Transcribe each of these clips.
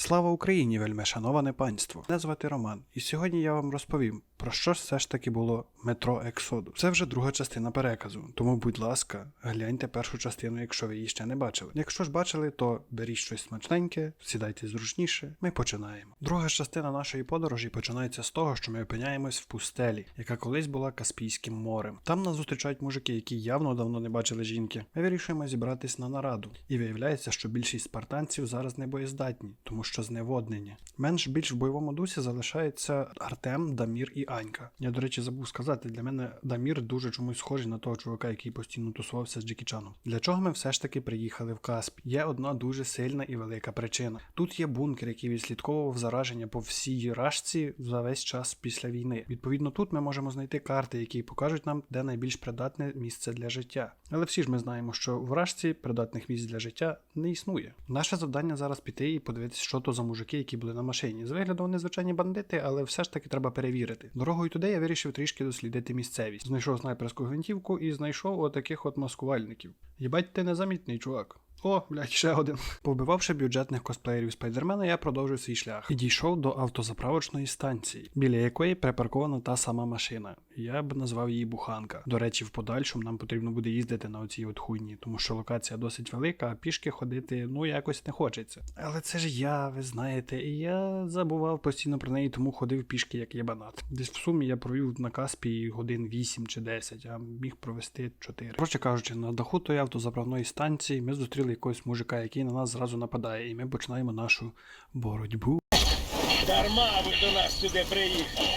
Слава Україні, вельме шановане панство! Мене звати Роман, і сьогодні я вам розповім, про що ж все ж таки було метро Ексоду. Це вже друга частина переказу, тому, будь ласка, гляньте першу частину, якщо ви її ще не бачили. Якщо ж бачили, то беріть щось смачненьке, сідайте зручніше. Ми починаємо. Друга частина нашої подорожі починається з того, що ми опиняємось в пустелі, яка колись була Каспійським морем. Там нас зустрічають мужики, які явно давно не бачили жінки. Ми вирішуємо зібратись на нараду, і виявляється, що більшість спартанців зараз не боєздатні, тому що зневоднені. Менш більш в бойовому дусі залишається Артем, Дамір і Анька. Я, до речі, забув сказати, для мене Дамір дуже чомусь схожий на того чувака, який постійно тусувався з Джекі Чаном. Для чого ми все ж таки приїхали в Касп? Є одна дуже сильна і велика причина. Тут є бункер, який відслідковував зараження по всій рашці за весь час після війни. Відповідно, тут ми можемо знайти карти, які покажуть нам, де найбільш придатне місце для життя. Але всі ж ми знаємо, що в рашці придатних місць для життя не існує. Наше завдання зараз піти і подивитися, що то за мужики, які були на машині. З вигляду вони звичайні бандити, але все ж таки треба перевірити. Дорогою туди я вирішив трішки дослідити місцевість. Знайшов снайперську гвинтівку і знайшов отаких от маскувальників. Єбать, ти незамітний чувак. О, блядь, ще один. Повбивавши бюджетних косплеєрів спайдермена, я продовжив свій шлях і дійшов до автозаправочної станції, біля якої припаркована та сама машина. Я б назвав її буханка. До речі, в подальшому нам потрібно буде їздити на оцій от хуйні, тому що локація досить велика, а пішки ходити ну якось не хочеться. Але це ж я, ви знаєте, і я забував постійно про неї, тому ходив пішки як єбанат. Десь в сумі я провів на Каспі годин 8 чи 10, а міг провести 4. Коротше кажучи, на даху тої автозаправної станції ми зустріли якогось мужика, який на нас зразу нападає, і ми починаємо нашу боротьбу. Дарма ви до нас сюди приїхали.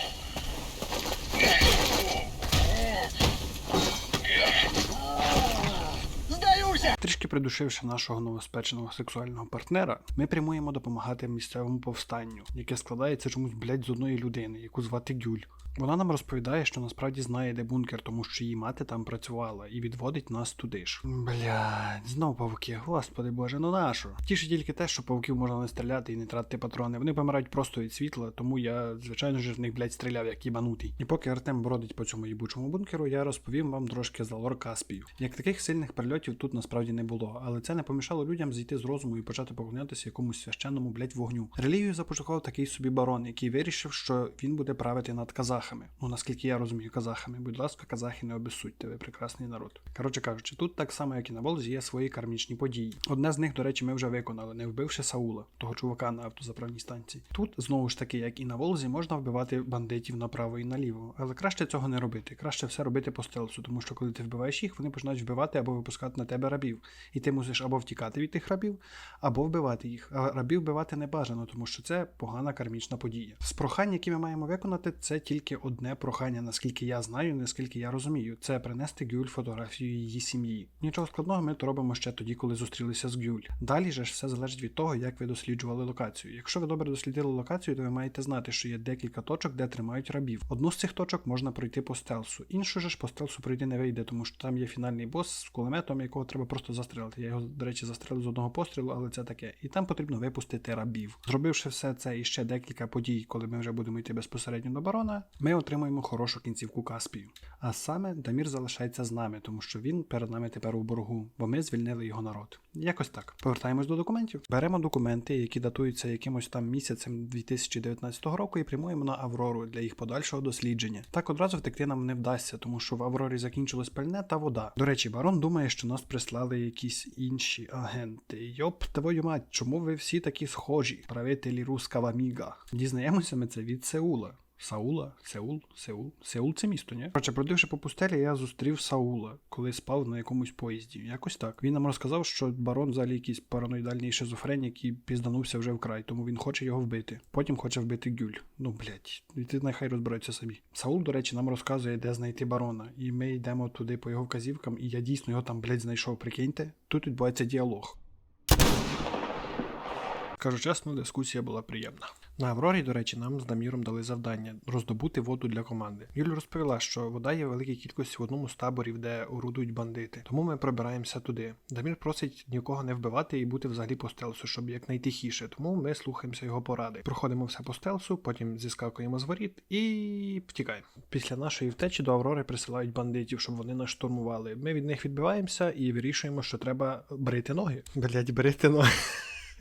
Здаюся! Трішки придушивши нашого новоспеченого сексуального партнера, ми прямуємо допомагати місцевому повстанню, яке складається чомусь блядь, з одної людини, яку звати Гюль. Вона нам розповідає, що насправді знає, де бункер, тому що її мати там працювала і відводить нас туди ж. Блядь, знов павуки, господи боже, ну нащо? Тіше тільки те, що павуків можна не стріляти і не тратити патрони. Вони помирають просто від світла, тому я, звичайно ж, в них, блядь, стріляв як їбанутий. І поки Артем бродить по цьому їбучому бункеру, я розповім вам трошки за лор Каспію. Як таких сильних прильотів тут насправді не було, але це не помішало людям зійти з розуму і почати поклонятися якомусь священному, блядь, вогню. Релігію започаткував такий собі барон, який вирішив, що він буде правити над казахами. Ну наскільки я розумію, казахами. Будь ласка, казахи, не обесудьте, ви прекрасний народ. Коротше кажучи, тут так само, як і на Волзі, є свої кармічні події. Одне з них, до речі, ми вже виконали, не вбивши Саула, того чувака на автозаправній станції. Тут знову ж таки, як і на Волзі, можна вбивати бандитів направо і наліво, але краще цього не робити. Краще все робити по стелсу, тому що коли ти вбиваєш їх, вони починають вбивати або випускати на тебе рабів. І ти мусиш або втікати від тих рабів, або вбивати їх. А рабів вбивати не бажано, тому що це погана кармічна подія. З прохань, які ми маємо виконати, це тільки одне прохання, наскільки я знаю, наскільки я розумію. Це принести Гюль фотографію її сім'ї. Нічого складного, ми то робимо ще тоді, коли зустрілися з Гюль. Далі же ж все залежить від того, як ви досліджували локацію. Якщо ви добре дослідили локацію, то ви маєте знати, що є декілька точок, де тримають рабів. Одну з цих точок можна пройти по стелсу, іншу ж по стелсу пройти не вийде, тому що там є фінальний бос з кулеметом, якого треба просто застрелити. Я його, до речі, застрелив з одного пострілу, але це таке. І там потрібно випустити рабів. Зробивши все це і ще декілька подій, коли ми вже будемо йти безпосередньо до барона, ми отримуємо хорошу кінцівку Каспію. А саме Дамір залишається з нами, тому що він перед нами тепер у боргу, бо ми звільнили його народ. Якось так. Повертаємось до документів. Беремо документи, які датуються якимось там місяцем 2019 року, і прямуємо на Аврору для їх подальшого дослідження. Так одразу втекти нам не вдасться, тому що в Аврорі закінчилось пальне та вода. До речі, барон думає, що нас прислали якісь інші агенти. Йоп, твою мать, чому ви всі такі схожі? Правителі рускава міга. Дізнаємося ми це від Сеула. Саула, Сеул, Сеул, Сеул це місто, ні? Короче, бродивши по пустелі, я зустрів Саула, коли спав на якомусь поїзді. Якось так. Він нам розказав, що барон взагалі якийсь параноїдальний шизофренік, який пізданувся вже вкрай, тому він хоче його вбити. Потім хоче вбити Гюль. Ну блять, і ти нехай розбираються самі. Саул, до речі, нам розказує, де знайти барона. І ми йдемо туди по його вказівкам, і я дійсно його там, блять, знайшов. Прикиньте, тут відбувається діалог. Кажу чесно, дискусія була приємна. На Аврорі, до речі, нам з Даміром дали завдання роздобути воду для команди. Юль розповіла, що вода є великій кількості в одному з таборів, де орудують бандити. Тому ми пробираємося туди. Дамір просить нікого не вбивати і бути взагалі по стелсу, щоб якнайтихіше. Тому ми слухаємося його поради. Проходимо все по стелсу, потім зіскакуємо з воріт і втікаємо. Після нашої втечі до Аврори присилають бандитів, щоб вони нас штурмували. Ми від них відбиваємося і вирішуємо, що треба брити ноги. Блять, брити ноги.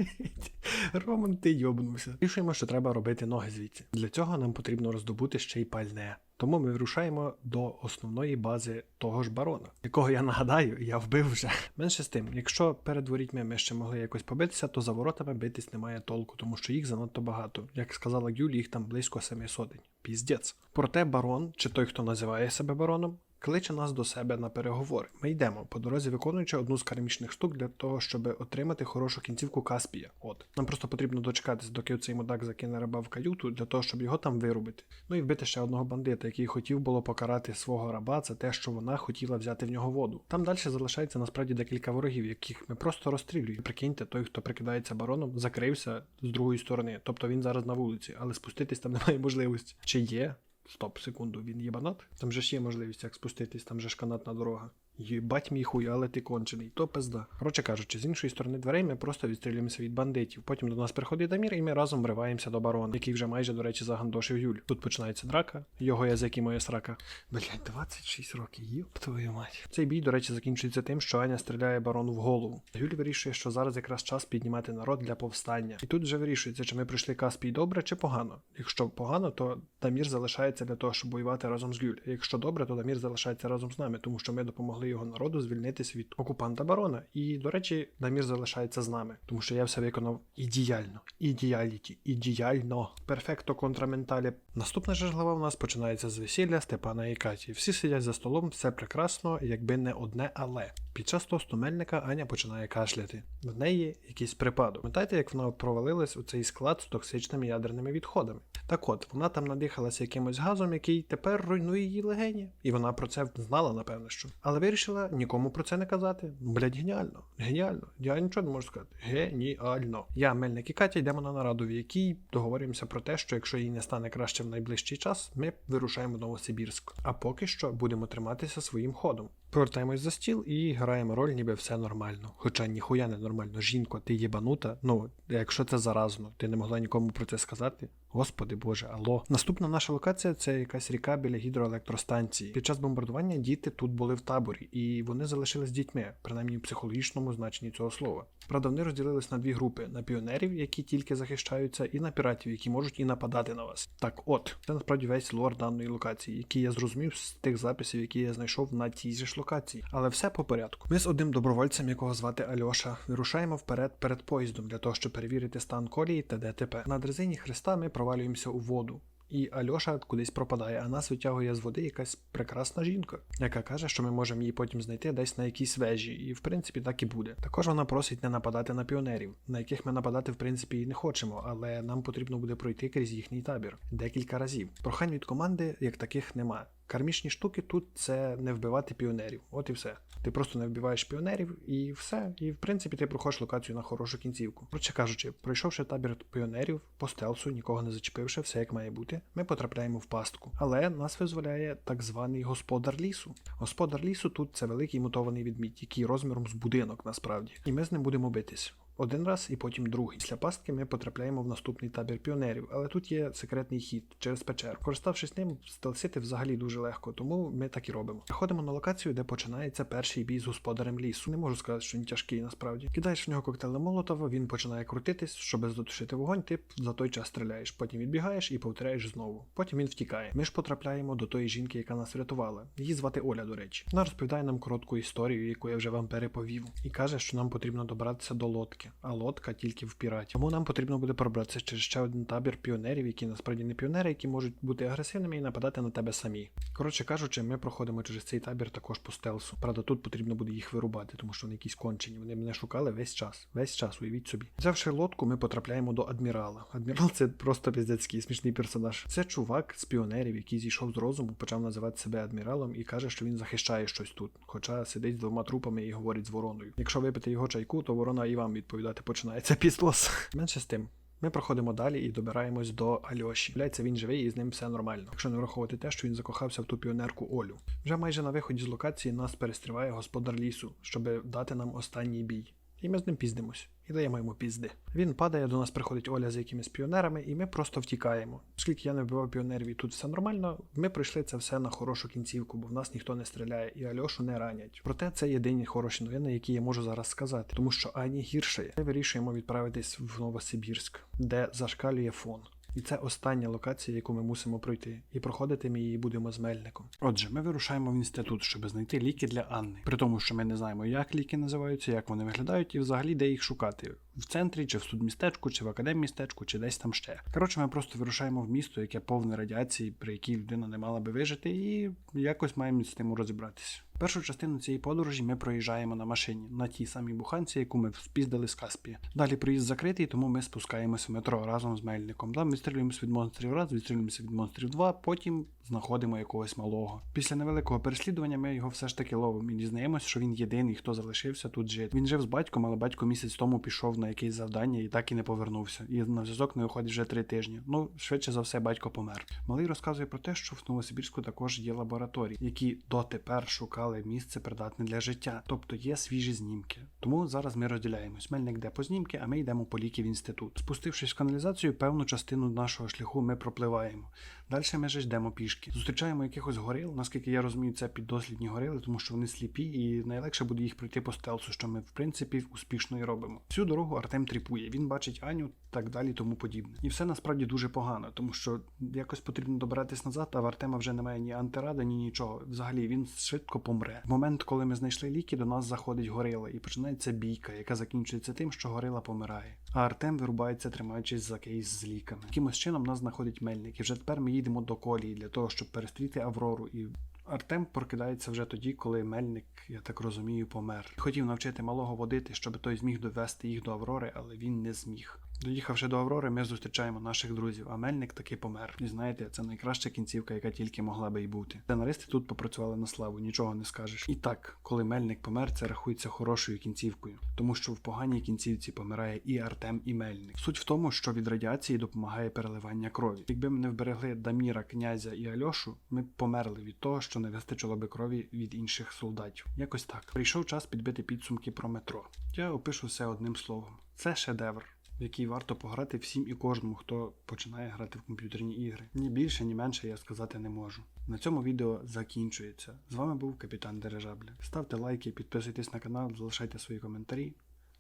Роман, ти йобнувся. Рішуємо, що треба робити ноги звідси. Для цього нам потрібно роздобути ще й пальне. Тому ми вирушаємо до основної бази того ж барона, якого я нагадаю, я вбив вже. Менше з тим, якщо перед ворітьми ми ще могли якось побитися, то за воротами битись немає толку, тому що їх занадто багато. Як сказала Гюль, їх там близько семи сотень. Піздець. Проте барон, чи той, хто називає себе бароном, кличе нас до себе на переговори. Ми йдемо по дорозі, виконуючи одну з кармічних штук для того, щоб отримати хорошу кінцівку Каспія. От нам просто потрібно дочекатися, доки цей мудак закине раба в каюту для того, щоб його там вирубити. Ну і вбити ще одного бандита, який хотів було покарати свого раба за те, що вона хотіла взяти в нього воду. Там далі залишається насправді декілька ворогів, яких ми просто розстрілюємо. Прикиньте, той, хто прикидається бароном, закрився з другої сторони. Тобто він зараз на вулиці, але спуститись там немає можливості. Чи є? Стоп, секунду, він єбанат? Там же ж є можливість як спуститись, там же ж канатна дорога. Єбать мій хуй, але ти кончений, то пизда. Коротше кажучи, з іншої сторони дверей ми просто відстрілюємося від бандитів. Потім до нас приходить Дамір, і ми разом вриваємося до барона, який вже майже, до речі, загандошив Юль. Тут починається драка, його язик і моя срака. Блять, 26 років, їб твою мать. Цей бій, до речі, закінчується тим, що Аня стріляє барону в голову. Юль вирішує, що зараз якраз час піднімати народ для повстання. І тут вже вирішується, чи ми прийшли Каспій добре, чи погано. Якщо погано, то Дамір залишається для того, щоб воювати разом з Юль. Якщо добре, то Дамір залишається разом з нами, тому що ми допомогли його народу звільнитись від окупанта барона. І, до речі, Дамір залишається з нами, тому що я все виконав ідеально. Ідеаліті, ідеально. Перфекто контраменталі. Наступна ж глава у нас починається з весілля Степана і Каті. Всі сидять за столом, все прекрасно, якби не одне але. Під час тосту мельника Аня починає кашляти. В неї якийсь припадок. Пам'ятаєте, як вона провалилась у цей склад з токсичними ядерними відходами? Так от, вона там надихалася якимось газом, який тепер руйнує її легені. І вона про це знала, напевно, що. Але вирішила нікому про це не казати. Блять, геніально, геніально. Я нічого не можу сказати. Геніально. Я, Мельник і Катя йдемо на нараду, в якій договорюємося про те, що якщо їй не стане краще в найближчий час, ми вирушаємо в Новосибірськ. А поки що будемо триматися своїм ходом. Повертаємось за стіл і граємо роль, ніби все нормально. Хоча ніхуя не нормально. Жінко, ти єбанута. Ну, якщо це заразно, ти не могла нікому про це сказати. Господи Боже, алло. Наступна наша локація це якась ріка біля гідроелектростанції. Під час бомбардування діти тут були в таборі, і вони залишились дітьми, принаймні в психологічному значенні цього слова. Правда, вони розділились на дві групи: на піонерів, які тільки захищаються, і на піратів, які можуть і нападати на вас. Так, от, це насправді весь лор даної локації, який я зрозумів з тих записів, які я знайшов на тій же локації. Але все по порядку. Ми з одним добровольцем, якого звати Альоша, вирушаємо вперед перед поїздом для того, щоб перевірити стан колії та ДТП. На дрезині хреста ми провалюємося у воду. І Альоша кудись пропадає, а нас витягує з води якась прекрасна жінка, яка каже, що ми можемо її потім знайти десь на якійсь вежі, і в принципі так і буде. Також вона просить не нападати на піонерів, на яких ми нападати в принципі і не хочемо, але нам потрібно буде пройти крізь їхній табір декілька разів. Прохань від команди як таких нема. Кармічні штуки тут це не вбивати піонерів. От і все. Ти просто не вбиваєш піонерів і все. І в принципі ти проходиш локацію на хорошу кінцівку. Коротше кажучи, пройшовши табір піонерів по стелсу, нікого не зачепивши, все як має бути, ми потрапляємо в пастку. Але нас визволяє так званий господар лісу. Господар лісу тут це великий мутований відмідь, який розміром з будинок насправді. І ми з ним будемо битись. Один раз і потім другий. Після пастки ми потрапляємо в наступний табір піонерів, але тут є секретний хід через печеру. Користавшись ним, стелсити взагалі дуже легко, тому ми так і робимо. Приходимо на локацію, де починається перший бій з господарем лісу. Не можу сказати, що він тяжкий насправді. Кидаєш в нього коктейль Молотова, він починає крутитись, щоб затушити вогонь, ти за той час стріляєш. Потім відбігаєш і повторяєш знову. Потім він втікає. Ми ж потрапляємо до тої жінки, яка нас врятувала. Її звати Оля, до речі. Вона розповідає нам коротку історію, яку я вже вам переповів, і каже, що нам потрібно добратися до лодки а лодка тільки в піраті. Тому нам потрібно буде пробратися через ще один табір піонерів, які насправді не піонери, які можуть бути агресивними і нападати на тебе самі. Коротше кажучи, ми проходимо через цей табір також по стелсу. Правда, тут потрібно буде їх вирубати, тому що вони якісь кончені. Вони мене шукали весь час. Весь час, уявіть собі. Взявши лодку, ми потрапляємо до адмірала. Адмірал це просто піздецький смішний персонаж. Це чувак з піонерів, який зійшов з розуму, почав називати себе адміралом і каже, що він захищає щось тут. Хоча сидить з двома трупами і говорить з вороною. Якщо випити його чайку, то ворона і вам відповідати починається післос. Менше з тим. Ми проходимо далі і добираємось до Альоші. Бляється, він живий і з ним все нормально. Якщо не враховувати те, що він закохався в ту піонерку Олю. Вже майже на виході з локації нас перестріває господар лісу, щоб дати нам останній бій. І ми з ним піздимось. І даємо йому пізди. Він падає, до нас приходить Оля з якимись піонерами, і ми просто втікаємо. Оскільки я не вбивав піонерів і тут все нормально, ми пройшли це все на хорошу кінцівку, бо в нас ніхто не стріляє і Альошу не ранять. Проте це єдині хороші новини, які я можу зараз сказати, тому що Ані гірше. Ми вирішуємо відправитись в Новосибірськ, де зашкалює фон. І це остання локація, яку ми мусимо пройти, і проходити ми її будемо з мельником. Отже, ми вирушаємо в інститут, щоб знайти ліки для Анни. При тому, що ми не знаємо, як ліки називаються, як вони виглядають, і взагалі де їх шукати. В центрі, чи в судмістечку, чи в академмістечку, чи десь там ще. Коротше, ми просто вирушаємо в місто, яке повне радіації, при якій людина не мала би вижити, і якось маємо з тим розібратися. Першу частину цієї подорожі ми проїжджаємо на машині на тій самій буханці, яку ми спіздили з Каспія. Далі проїзд закритий, тому ми спускаємося в метро разом з мельником. Там відстрілюємося від монстрів раз, відстрілюємося від монстрів два, потім знаходимо якогось малого. Після невеликого переслідування ми його все ж таки ловимо і дізнаємося, що він єдиний, хто залишився тут жити. Він жив з батьком, але батько місяць тому пішов на якесь завдання і так і не повернувся. І на зв'язок не виходить вже три тижні. Ну, швидше за все, батько помер. Малий розказує про те, що в Новосибірську також є лабораторії, які дотепер шукали місце придатне для життя, тобто є свіжі знімки. Тому зараз ми розділяємось. Мельник йде по знімки, а ми йдемо по ліки в інститут. Спустившись в каналізацію, певну частину нашого шляху ми пропливаємо. Далі ми ж йдемо пішки. Зустрічаємо якихось горил. Наскільки я розумію, це піддослідні горили, тому що вони сліпі, і найлегше буде їх пройти по стелсу, що ми в принципі успішно і робимо. Всю дорогу Артем тріпує. Він бачить Аню, так далі, тому подібне. І все насправді дуже погано, тому що якось потрібно добиратись назад, а в Артема вже немає ні антиради, ні нічого. Взагалі він швидко помре. В момент, коли ми знайшли ліки, до нас заходить горила, і починається бійка, яка закінчується тим, що горила помирає. А Артем вирубається, тримаючись за кейс з ліками. Якимось чином нас знаходить мельник, і вже тепер ми їдемо до колії для того, щоб перестріти Аврору і. Артем прокидається вже тоді, коли мельник, я так розумію, помер. Хотів навчити малого водити, щоб той зміг довести їх до Аврори, але він не зміг. Доїхавши до Аврори, ми зустрічаємо наших друзів, а мельник таки помер. І знаєте, це найкраща кінцівка, яка тільки могла би й бути. Сценаристи тут попрацювали на славу, нічого не скажеш. І так, коли мельник помер, це рахується хорошою кінцівкою, тому що в поганій кінцівці помирає і Артем, і мельник. Суть в тому, що від радіації допомагає переливання крові. Якби ми не вберегли Даміра, князя і Альошу, ми б померли від того, що не вистачило крові від інших солдатів. Якось так. Прийшов час підбити підсумки про метро. Я опишу все одним словом. Це шедевр в який варто пограти всім і кожному, хто починає грати в комп'ютерні ігри. Ні більше, ні менше я сказати не можу. На цьому відео закінчується. З вами був капітан Дирижабля. Ставте лайки, підписуйтесь на канал, залишайте свої коментарі.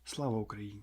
Слава Україні!